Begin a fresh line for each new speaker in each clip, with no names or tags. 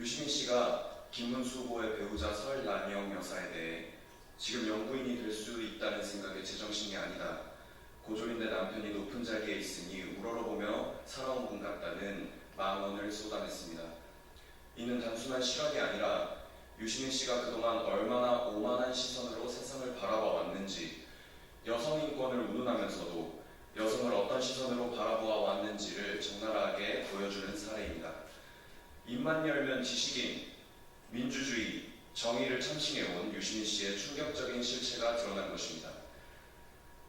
유시민 씨가 김문수 후보의 배우자 설란영 여사에 대해 지금 영부인이 될 수 있다는 생각에 제정신이 아니다. 고졸인데 남편이 높은 자리에 있으니 우러러보며 살아온 분 같다는 망언을 쏟아냈습니다. 이는 단순한 실언이 아니라 유시민 씨가 그동안 얼마나 오만한 시선으로 세상을 바라봐 왔는지 여성 인권을 운운하면서도 여성을 어떤 시선으로 바라보아 왔는지를 적나라하게 보여주는. 입만 열면 지식인, 민주주의, 정의를 참칭해온 유시민 씨의 충격적인 실체가 드러난 것입니다.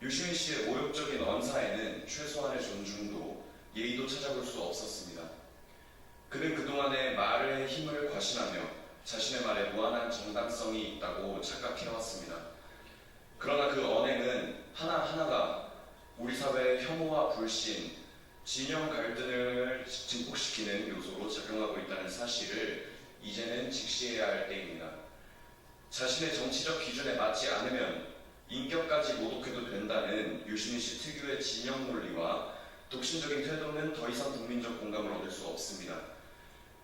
유시민 씨의 모욕적인 언사에는 최소한의 존중도 예의도 찾아볼 수 없었습니다. 그는 그동안의 말의 힘을 과신하며 자신의 말에 무한한 정당성이 있다고 착각해왔습니다. 그러나 그 언행은 하나하나가 우리 사회의 혐오와 불신, 진영 갈등을 증폭시키는 요소로 작용하고 있다는 사실을 이제는 직시해야 할 때입니다. 자신의 정치적 기준에 맞지 않으면 인격까지 모독해도 된다는 유시민 씨 특유의 진영 논리와 독신적인 태도는 더 이상 국민적 공감을 얻을 수 없습니다.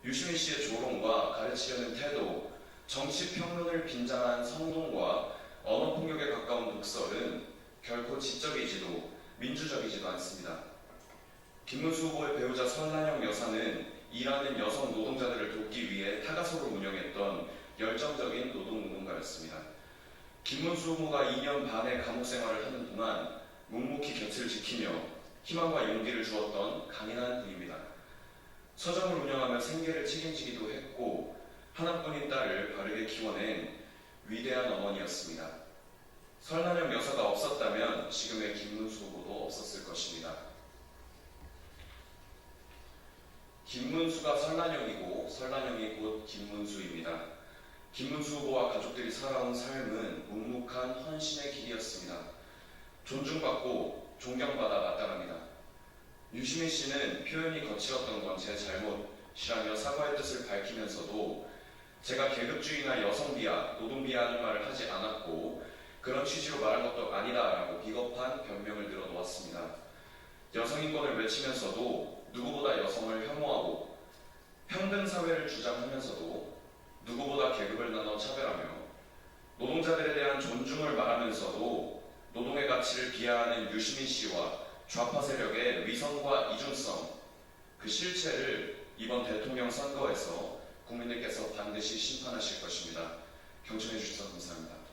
유시민 씨의 조롱과 가르치려는 태도, 정치 평론을 빈장한 성동과 언어 폭력에 가까운 독설은 결코 지적이지도 민주적이지도 않습니다. 김문수 후보의 배우자 설란영 여사는 일하는 여성 노동자들을 돕기 위해 타가소를 운영했던 열정적인 노동운동가였습니다. 김문수 후보가 2년 반의 감옥 생활을 하는 동안 묵묵히 곁을 지키며 희망과 용기를 주었던 강인한 분입니다. 서점을 운영하며 생계를 책임지기도 했고 하나뿐인 딸을 바르게 키워낸 위대한 어머니였습니다. 설란영 여사가 없었다면 지금의 김문수 후보도 없었을 것입니다. 김문수가 설란영이고 설란영이 곧 김문수입니다. 김문수 후보와 가족들이 살아온 삶은 묵묵한 헌신의 길이었습니다. 존중받고 존경받아 마땅합니다. 유시민 씨는 표현이 거칠었던 건 제 잘못이라며 사과의 뜻을 밝히면서도 제가 계급주의나 여성 비하, 노동 비하하는 말을 하지 않았고 그런 취지로 말한 것도 아니다라고 비겁한 변명을 늘어놓았습니다. 여성 인권을 외치면서도 누구보다 여성을 혐오하고 평등 사회를 주장하면서도 누구보다 계급을 나눠 차별하며 노동자들에 대한 존중을 말하면서도 노동의 가치를 비하하는 유시민 씨와 좌파 세력의 위선과 이중성 그 실체를 이번 대통령 선거에서 국민들께서 반드시 심판하실 것입니다. 경청해 주셔서 감사합니다.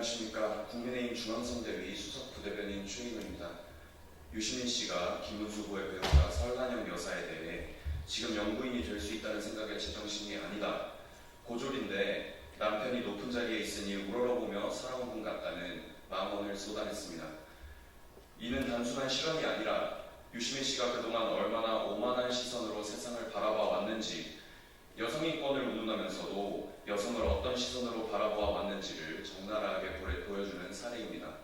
안녕하십니까. 국민의힘 중앙선대위 수석 부대변인 최인호입니다. 유시민 씨가 김문수 후보의 배우자 설한영 여사에 대해 지금 영부인이 될 수 있다는 생각에 제정신이 아니다. 고졸인데 남편이 높은 자리에 있으니 우러러보며 살아온 분 같다는 망언을 쏟아냈습니다. 이는 단순한 실언이 아니라 유시민 씨가 그동안 얼마나 오만한 시선으로 세상을 바라봐 왔는지 여성 인권을 운운하면서도 여성을 어떤 시선으로 바라보아 왔는지를 적나라하게 보여- 보여주는 사례입니다.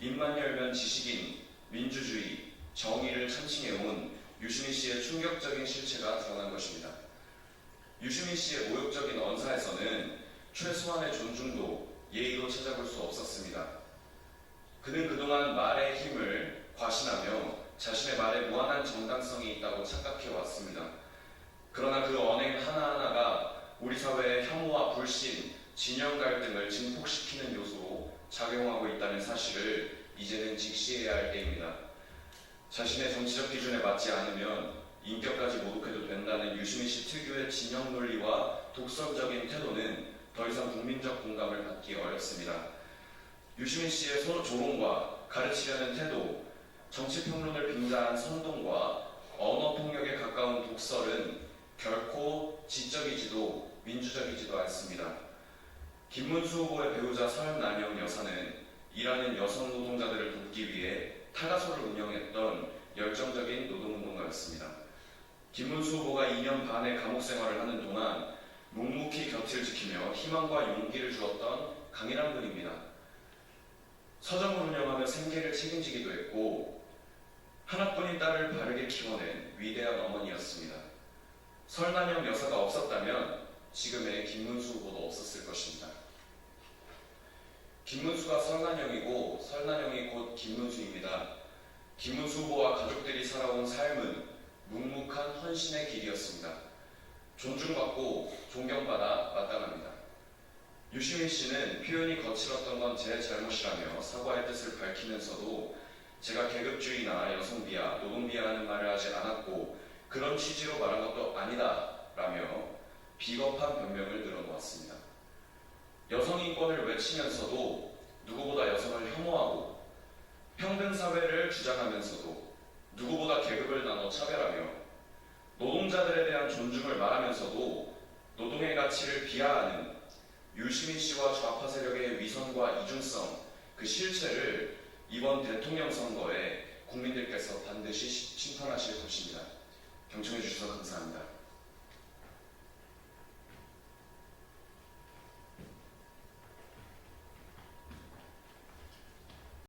입만 열면 지식인, 민주주의, 정의를 참칭해온 유시민 씨의 충격적인 실체가 드러난 것입니다. 유시민 씨의 모욕적인 언사에서는 최소한의 존중도 예의도 찾아볼 수 없었습니다. 그는 그동안 말의 힘을 과신하며 자신의 말에 무한한 정당성이 있다고 착각해 왔습니다. 그러나 그 언행 하나하나가 우리 사회의 혐오와 불신, 진영 갈등을 증폭시키는 요소로 작용하고 있다는 사실을 이제는 직시해야 할 때입니다. 자신의 정치적 기준에 맞지 않으면 인격까지 모독해도 된다는 유시민 씨 특유의 진영 논리와 독선적인 태도는 더 이상 국민적 공감을 받기 어렵습니다. 유시민 씨의 소 조롱과 가르치려는 태도, 정치 평론을 빙자한 선동과 언어 폭력에 가까운 독설은 결코 지적이지도 민주적이지도 않습니다. 김문수 후보의 배우자 설남영 여사는 일하는 여성 노동자들을 돕기 위해 타가소를 운영했던 열정적인 노동운동가였습니다. 김문수 후보가 2년 반의 감옥 생활을 하는 동안 묵묵히 곁을 지키며 희망과 용기를 주었던 강인한 분입니다. 서점을 운영하며 생계를 책임지기도 했고 하나뿐인 딸을 바르게 키워낸 위대한 어머니였습니다. 설남영 여사가 없었다면 지금의 김문수 후보도 없었을 것입니다. 김문수가 설난영이고 설난영이 곧 김문수입니다. 김문수 후보와 가족들이 살아온 삶은 묵묵한 헌신의 길이었습니다. 존중받고 존경받아 마땅합니다. 유시민 씨는 표현이 거칠었던 건 제 잘못이라며 사과의 뜻을 밝히면서도 제가 계급주의나 여성비하, 노동비하하는 말을 하지 않았고 그런 취지로 말한 것도 아니다 라며 비겁한 변명을 늘어놓았습니다. 여성 인권을 외치면서도 누구보다 여성을 혐오하고 평등 사회를 주장하면서도 누구보다 계급을 나눠 차별하며 노동자들에 대한 존중을 말하면서도 노동의 가치를 비하하는 유시민 씨와 좌파 세력의 위선과 이중성 그 실체를 이번 대통령 선거에 국민들께서 반드시 심판하실 것입니다. 경청해 주셔서 감사합니다.